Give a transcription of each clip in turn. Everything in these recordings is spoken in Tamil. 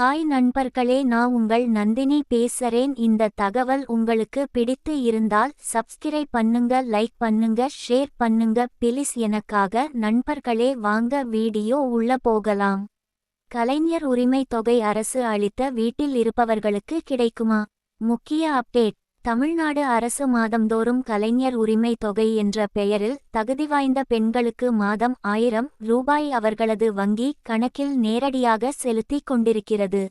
ஹாய் நண்பர்களே நான் உங்கள் நந்தினி பேசுறேன். இந்த தகவல் உங்களுக்கு பிடித்து இருந்தால் சப்ஸ்கிரைப் பண்ணுங்க லைக் பண்ணுங்க ஷேர் பண்ணுங்க. பிலிஸ் எனக்காக நண்பர்களே வாங்க வீடியோ உள்ள போகலாம். கலைஞர் உரிமை தொகை அரசு அளித்த வீட்டில் இருப்பவர்களுக்கு கிடைக்குமா? முக்கிய அப்டேட் தமிழ்நாடு அரசு மாதந்தோறும் கலைஞர் உரிமை தொகை என்ற பெயரில் தகுதி வாய்ந்த பெண்களுக்கு மாதம் ஆயிரம் ரூபாய் அவர்களது வங்கி கணக்கில் நேரடியாக செலுத்திக் கொண்டிருக்கிறது.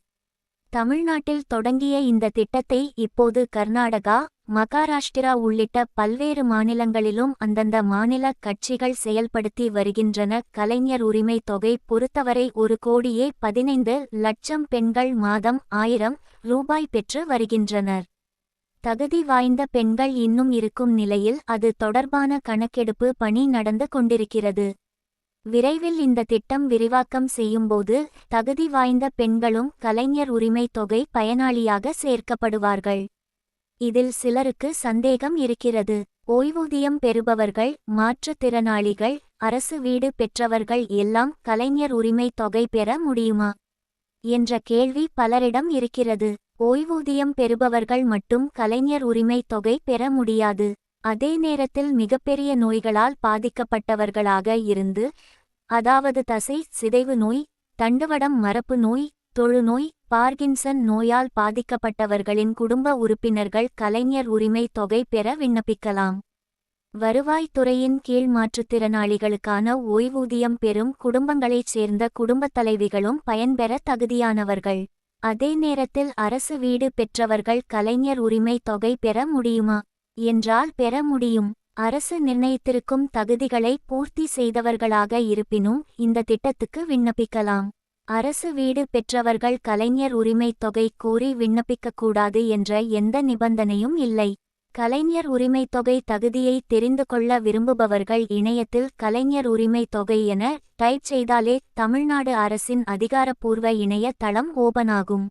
தமிழ்நாட்டில் தொடங்கிய இந்த திட்டத்தை இப்போது கர்நாடகா மகாராஷ்டிரா உள்ளிட்ட பல்வேறு மாநிலங்களிலும் அந்தந்த மாநில கட்சிகள் செயல்படுத்தி வருகின்றன. கலைஞர் உரிமை தொகை பொறுத்தவரை ஒரு கோடியே பதினைந்து லட்சம் பெண்கள் மாதம் ஆயிரம் ரூபாய் பெற்று வருகின்றனர். தகுதி வாய்ந்த பெண்கள் இன்னும் இருக்கும் நிலையில் அது தொடர்பான கணக்கெடுப்பு பணி நடந்து கொண்டிருக்கிறது. விரைவில் இந்த திட்டம் விரிவாக்கம் செய்யும்போது தகுதி வாய்ந்த பெண்களும் கலைஞர் உரிமை தொகை பயனாளியாக சேர்க்கப்படுவார்கள். இதில் சிலருக்கு சந்தேகம் இருக்கிறது. ஓய்வூதியம் பெறுபவர்கள் மாற்றுத்திறனாளிகள் அரசு வீடு பெற்றவர்கள் எல்லாம் கலைஞர் உரிமை தொகை பெற முடியுமா? என்ற கேள்வி பலரிடம் இருக்கிறது. ஓய்வூதியம் பெறுபவர்கள் மட்டும் கலைஞர் உரிமை தொகை பெற முடியாது. அதே நேரத்தில் மிகப்பெரிய நோய்களால் பாதிக்கப்பட்டவர்களாக இருந்து அதாவது தசை சிதைவு நோய் தண்டுவடம் மரப்பு நோய் தொழுநோய் பார்கின்சன் நோயால் பாதிக்கப்பட்டவர்களின் குடும்ப உறுப்பினர்கள் கலைஞர் உரிமை தொகை பெற விண்ணப்பிக்கலாம். வருவாய்த்துறையின் கீழ் மாற்றுத்திறனாளிகளுக்கான ஓய்வூதியம் பெறும் குடும்பங்களைச் சேர்ந்த குடும்பத் தலைவிகளும் பயன்பெற தகுதியானவர்கள். அதே நேரத்தில் அரசு வீடு பெற்றவர்கள் கலைஞர் உரிமை தொகை பெற முடியுமா? என்றால் பெற முடியும். அரசு நிர்ணயித்திருக்கும் தகுதிகளை பூர்த்தி செய்தவர்களாக இருப்பினும் இந்த திட்டத்துக்கு விண்ணப்பிக்கலாம். அரசு வீடு பெற்றவர்கள் கலைஞர் உரிமை தொகை கோரி விண்ணப்பிக்கக்கூடாது என்ற எந்த நிபந்தனையும் இல்லை. கலைஞர் உரிமை தொகை தகுதியை தெரிந்து கொள்ள விரும்புபவர்கள் இணையத்தில் கலைஞர் உரிமை தொகை என டைப் செய்தாலே தமிழ்நாடு அரசின் அதிகாரப்பூர்வ இணைய தளம் ஓபனாகும்.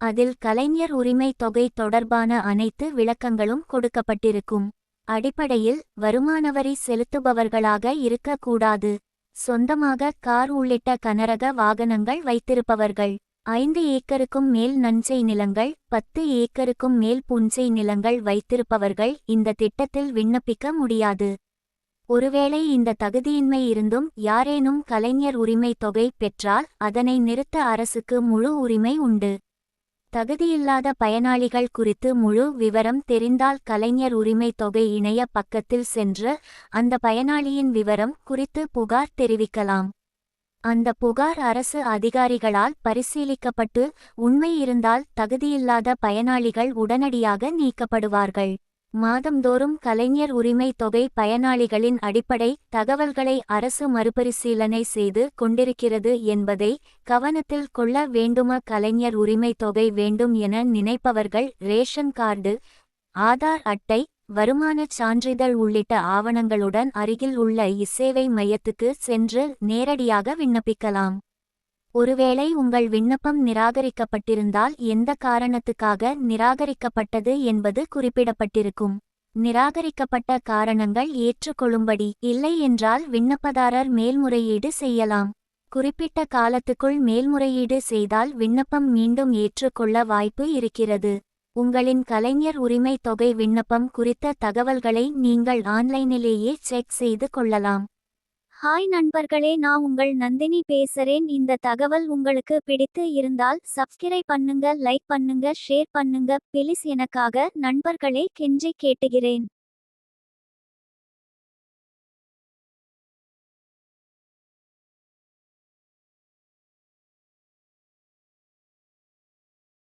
அதில் கலைஞர் உரிமை தொகை தொடர்பான அனைத்து விளக்கங்களும் கொடுக்கப்பட்டிருக்கும். அடிப்படையில் வருமானவரி செலுத்துபவர்களாக இருக்கக்கூடாது. சொந்தமாக கார் உள்ளிட்ட கனரக வாகனங்கள் வைத்திருப்பவர்கள். ஐந்து ஏக்கருக்கும் மேல் நஞ்சை நிலங்கள் பத்து ஏக்கருக்கும் மேல் புஞ்சை நிலங்கள் வைத்திருப்பவர்கள் இந்த திட்டத்தில் விண்ணப்பிக்க முடியாது. ஒருவேளை இந்த தகுதியின்மை இருந்தும் யாரேனும் கலைஞர் உரிமை தொகை பெற்றால் அதனை நிறுத்த அரசுக்கு முழு உரிமை உண்டு. தகுதியில்லாத பயனாளிகள் குறித்து முழு விவரம் தெரிந்தால் கலைஞர் உரிமை தொகை இணைய பக்கத்தில் சென்று அந்த பயனாளியின் விவரம் குறித்து புகார் தெரிவிக்கலாம். அந்த புகார் அரசு அதிகாரிகளால் பரிசீலிக்கப்பட்டு உண்மை இருந்தால் தகுதியில்லாத பயனாளிகள் உடனடியாக நீக்கப்படுவார்கள். மாதந்தோறும் கலைஞர் உரிமை தொகை பயனாளிகளின் அடிப்படை தகவல்களை அரசு மறுபரிசீலனை செய்து கொண்டிருக்கிறது என்பதை கவனத்தில் கொள்ள வேண்டும? கலைஞர் உரிமை தொகை வேண்டும் என நினைப்பவர்கள் ரேஷன் கார்டு ஆதார் அட்டை வருமானச் சான்றிதழ் உள்ளிட்ட ஆவணங்களுடன் அருகில் உள்ள இசேவை மையத்துக்கு சென்று நேரடியாக விண்ணப்பிக்கலாம். ஒருவேளை உங்கள் விண்ணப்பம் நிராகரிக்கப்பட்டிருந்தால் எந்த காரணத்துக்காக நிராகரிக்கப்பட்டது என்பது குறிப்பிடப்பட்டிருக்கும். நிராகரிக்கப்பட்ட காரணங்கள் ஏற்றுக்கொள்ளும்படி இல்லை என்றால் விண்ணப்பதாரர் மேல்முறையீடு செய்யலாம். குறிப்பிட்ட காலத்துக்குள் மேல்முறையீடு செய்தால் விண்ணப்பம் மீண்டும் ஏற்றுக்கொள்ள வாய்ப்பு இருக்கிறது. உங்களின் கலைஞர் உரிமை தொகை விண்ணப்பம் குறித்த தகவல்களை நீங்கள் ஆன்லைனிலேயே செக் செய்து கொள்ளலாம். ஹாய் நண்பர்களே நான் உங்கள் நந்தினி பேசுறேன். இந்த தகவல் உங்களுக்கு பிடித்து இருந்தால் சப்ஸ்கிரைப் பண்ணுங்க லைக் பண்ணுங்க ஷேர் பண்ணுங்க. பிலிஸ் எனக்காக நண்பர்களே கெஞ்சி கேட்டுகிறேன்.